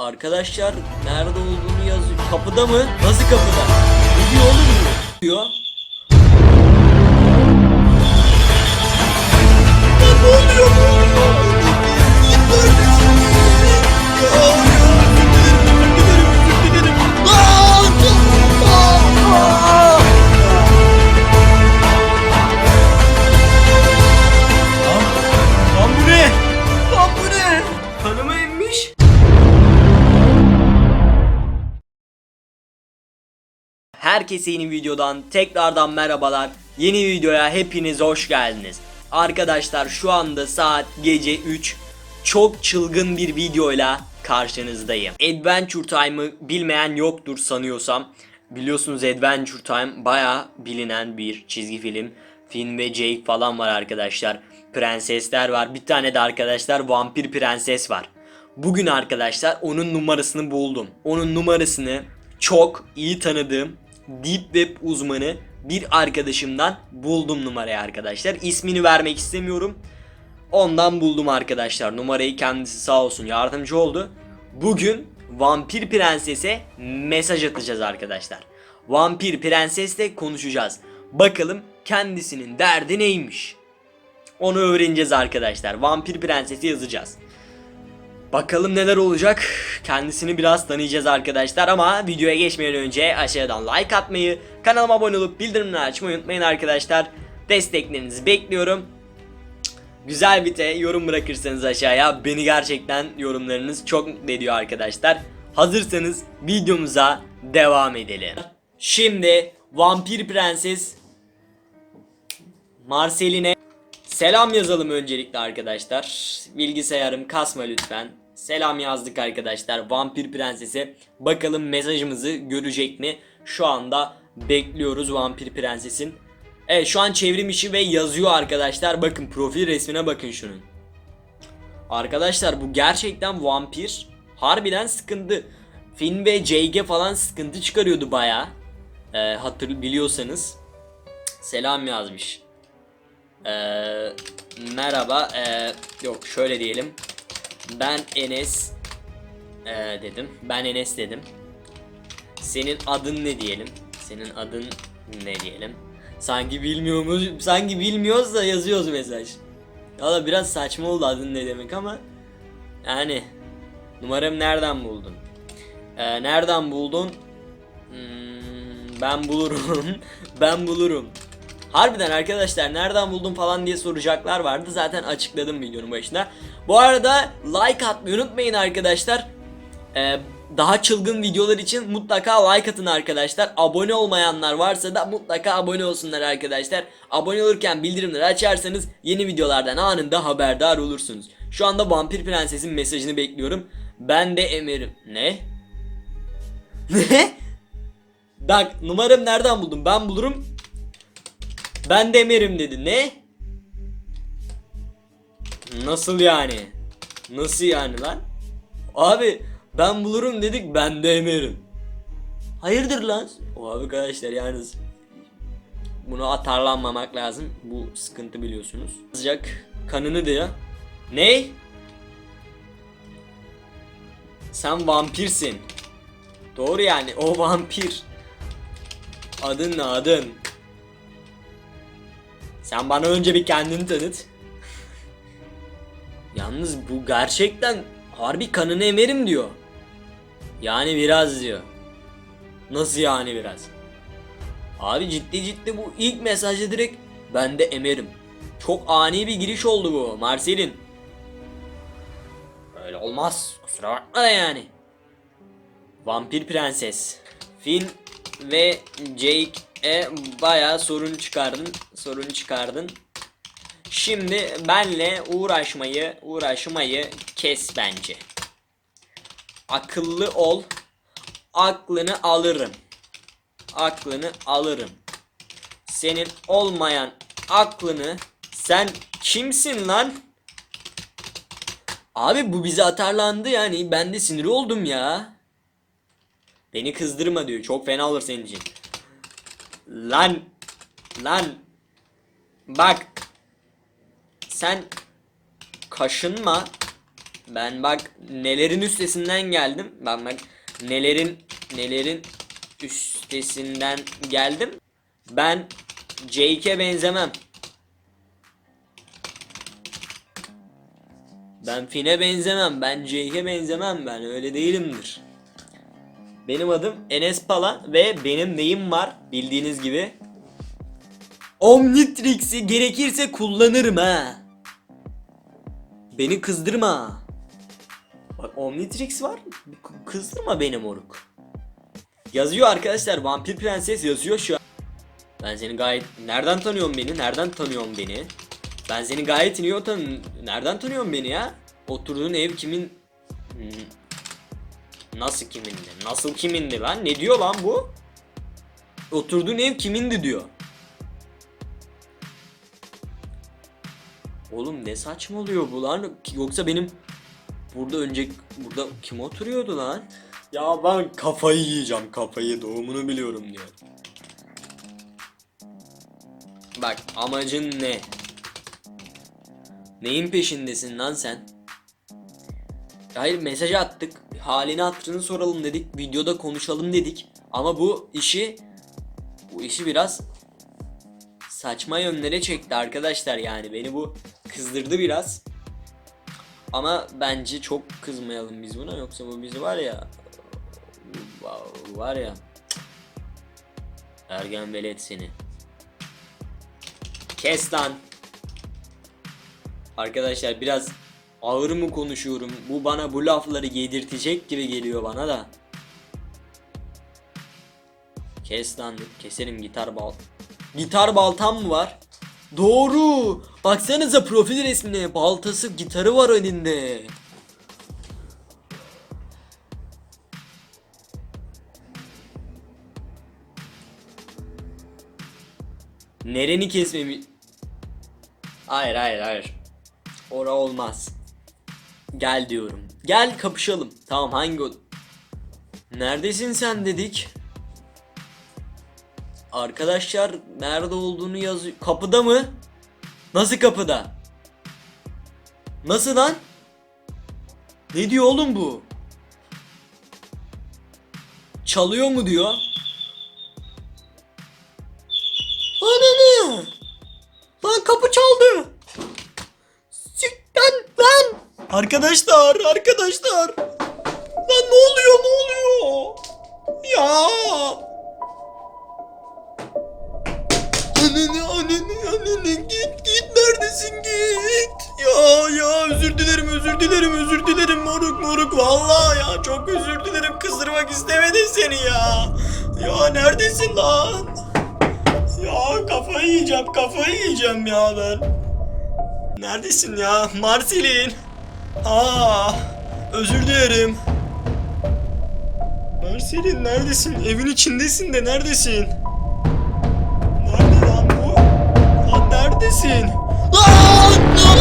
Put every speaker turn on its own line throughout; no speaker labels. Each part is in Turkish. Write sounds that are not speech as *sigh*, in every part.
Arkadaşlar nerede olduğunu yazıyor. Kapıda mı? Nasıl kapıda? Ne diyor oğlum bu? Diyor.
Ne oluyor? Ne oluyor?
Herkese yeni videodan tekrardan merhabalar. Yeni videoya hepiniz hoş geldiniz. Arkadaşlar şu anda saat gece 3. Çok çılgın bir videoyla karşınızdayım. Adventure Time'ı bilmeyen yoktur sanıyorsam. Biliyorsunuz Adventure Time baya bilinen bir çizgi film. Finn ve Jake falan var arkadaşlar. Prensesler var. Bir tane de arkadaşlar vampir prenses var. Bugün arkadaşlar onun numarasını buldum. Onun numarasını çok iyi tanıdığım Deep Web uzmanı bir arkadaşımdan buldum numarayı arkadaşlar. İsmini vermek istemiyorum. Ondan buldum arkadaşlar. Numarayı kendisi sağ olsun yardımcı oldu. Bugün Vampir Prenses'e mesaj atacağız arkadaşlar. Vampir Prenses'le konuşacağız. Bakalım kendisinin derdi neymiş? Onu öğreneceğiz arkadaşlar. Vampir Prenses'i yazacağız. Bakalım neler olacak. Kendisini biraz tanıyacağız arkadaşlar ama videoya geçmeden önce aşağıdan like atmayı, kanalıma abone olup bildirimleri açmayı unutmayın arkadaşlar. Desteklerinizi bekliyorum. Güzel bir de yorum bırakırsanız aşağıya beni gerçekten yorumlarınız çok mutlu ediyor arkadaşlar. Hazırsanız videomuza devam edelim. Şimdi Vampir Prenses Marceline Selam yazalım öncelikle arkadaşlar. Bilgisayarım kasma lütfen. Selam yazdık arkadaşlar. Vampir Prenses'e. Bakalım mesajımızı görecek mi? Şu anda bekliyoruz Vampir Prenses'in. Evet şu an çevrim işi ve yazıyor arkadaşlar. Bakın profil resmine bakın şunun. Arkadaşlar bu gerçekten vampir. Harbiden sıkıntı. Finn ve JG falan sıkıntı çıkarıyordu baya. Ee, hatır biliyorsanız. Selam yazmış. Ee, merhaba. Ee, yok şöyle diyelim. Ben Enes ee, dedim. Ben Enes dedim. Senin adın ne diyelim? Senin adın ne diyelim? Sanki bilmiyormuş, sanki bilmiyoruz da yazıyoruz mesaj. Valla biraz saçma oldu adın ne demek ama yani numaramı nereden buldun? Ee, nereden buldun? Hmm, ben bulurum. *laughs* ben bulurum. Harbiden arkadaşlar nereden buldun falan diye soracaklar vardı. Zaten açıkladım videonun başında. Bu arada like atmayı unutmayın arkadaşlar. Ee, daha çılgın videolar için mutlaka like atın arkadaşlar. Abone olmayanlar varsa da mutlaka abone olsunlar arkadaşlar. Abone olurken bildirimleri açarsanız yeni videolardan anında haberdar olursunuz. Şu anda Vampir Prenses'in mesajını bekliyorum. Ben de Emir'im. Ne? *laughs* Ne? Bak numaramı nereden buldum? Ben bulurum. Ben Demir'im dedi. Ne? Nasıl yani? Nasıl yani lan? Abi ben bulurum dedik ben de emerim. Hayırdır lan? O abi arkadaşlar yalnız bunu atarlanmamak lazım. Bu sıkıntı biliyorsunuz. Sıcak kanını diyor. Ne? Sen vampirsin. Doğru yani o vampir. Adın ne adın? Sen bana önce bir kendini tanıt. Yalnız bu gerçekten harbi kanını emerim diyor. Yani biraz diyor. Nasıl yani biraz? Abi ciddi ciddi bu ilk mesajda direkt ben de emerim. Çok ani bir giriş oldu bu Marcel'in. Öyle olmaz. Kusura bakma da yani. Vampir Prenses. Finn ve Jake'e bayağı sorun çıkardın. Sorun çıkardın. Şimdi benle uğraşmayı, uğraşmayı kes bence. Akıllı ol. Aklını alırım. Aklını alırım. Senin olmayan aklını sen kimsin lan? Abi bu bizi atarlandı yani ben de sinir oldum ya. Beni kızdırma diyor. Çok fena olur senin için. Lan. Lan. Bak. Sen kaşınma. Ben bak nelerin üstesinden geldim. Ben bak nelerin nelerin üstesinden geldim. Ben Jake'e benzemem. Ben Finn'e benzemem. Ben Jake'e benzemem. Ben öyle değilimdir. Benim adım Enes Pala ve benim neyim var bildiğiniz gibi. Omnitrix'i gerekirse kullanırım ha. Beni kızdırma. Bak Omnitrix var. Kızdırma beni moruk. Yazıyor arkadaşlar. Vampir Prenses yazıyor şu an. Ben seni gayet... Nereden tanıyorsun beni? Nereden tanıyorsun beni? Ben seni gayet iyi tan... Nereden tanıyorsun beni ya? Oturduğun ev kimin... Nasıl kimindi? Nasıl kimindi lan? Ne diyor lan bu? Oturduğun ev kimindi diyor. Oğlum ne saçma oluyor bu lan? Yoksa benim burada önce burada kim oturuyordu lan? Ya ben kafayı yiyeceğim kafayı doğumunu biliyorum diyor. Bak amacın ne? Neyin peşindesin lan sen? Hayır mesaj attık. Halini hatırını soralım dedik. Videoda konuşalım dedik. Ama bu işi bu işi biraz saçma yönlere çekti arkadaşlar yani beni bu kızdırdı biraz. Ama bence çok kızmayalım biz buna yoksa bu bizi var ya var ya ergen velet seni. Kes lan. Arkadaşlar biraz ağır mı konuşuyorum? Bu bana bu lafları yedirtecek gibi geliyor bana da. Kes lan keserim gitar bal. Gitar baltam mı var? Doğru. Baksanıza profil resmine baltası gitarı var elinde. Nereni kesmemi... Hayır hayır hayır. Ora olmaz. Gel diyorum. Gel kapışalım. Tamam hangi. Neredesin sen dedik. Arkadaşlar nerede olduğunu yazıyor. Kapıda mı? Nasıl kapıda? Nasıl lan? Ne diyor oğlum bu? Çalıyor mu diyor? Arkadaşlar, arkadaşlar! Lan ne oluyor, ne oluyor? Ya! Anne anne anne git git neredesin? Git. Ya ya özür dilerim özür dilerim özür dilerim. Moruk moruk. Vallahi ya çok özür dilerim. Kızdırmak istemedim seni ya. Ya neredesin lan? Ya kafayı yiyeceğim kafayı yiyeceğim ya ben. Neredesin ya? Marsilin aa özür dilerim Marsilin neredesin evin içindesin de neredesin Nerede lan bu? Lan neredesin? Lan! Lan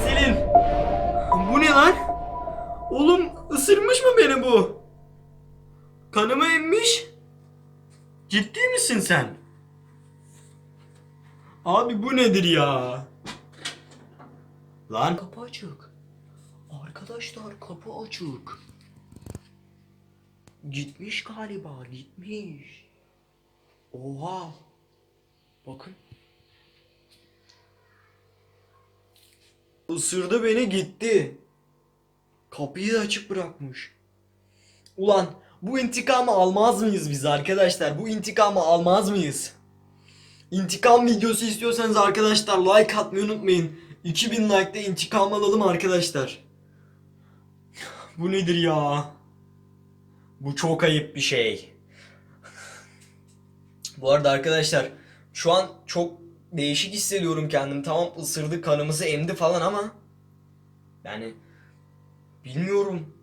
Marcelin. Bu ne lan? Oğlum ısırmış mı beni bu? Kanımı emmiş. Ciddi misin sen? Abi bu nedir ya? Lan kapı açık. Arkadaşlar kapı açık. Gitmiş galiba gitmiş. Oha. Bakın. Isırdı beni gitti. Kapıyı açık bırakmış. Ulan bu intikamı almaz mıyız biz arkadaşlar? Bu intikamı almaz mıyız?
İntikam videosu istiyorsanız arkadaşlar like atmayı unutmayın. 2000 like'da intikam alalım arkadaşlar. *laughs* Bu nedir ya? Bu çok ayıp bir şey. Bu arada arkadaşlar şu an çok değişik hissediyorum kendimi. Tamam ısırdı kanımızı emdi falan ama yani bilmiyorum.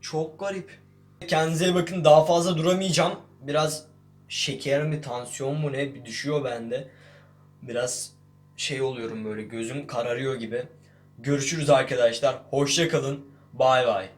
Çok garip. Kendinize bakın daha fazla duramayacağım. Biraz şeker mi tansiyon mu ne bir düşüyor bende. Biraz şey oluyorum böyle gözüm kararıyor gibi. Görüşürüz arkadaşlar. Hoşça kalın. Bay bay.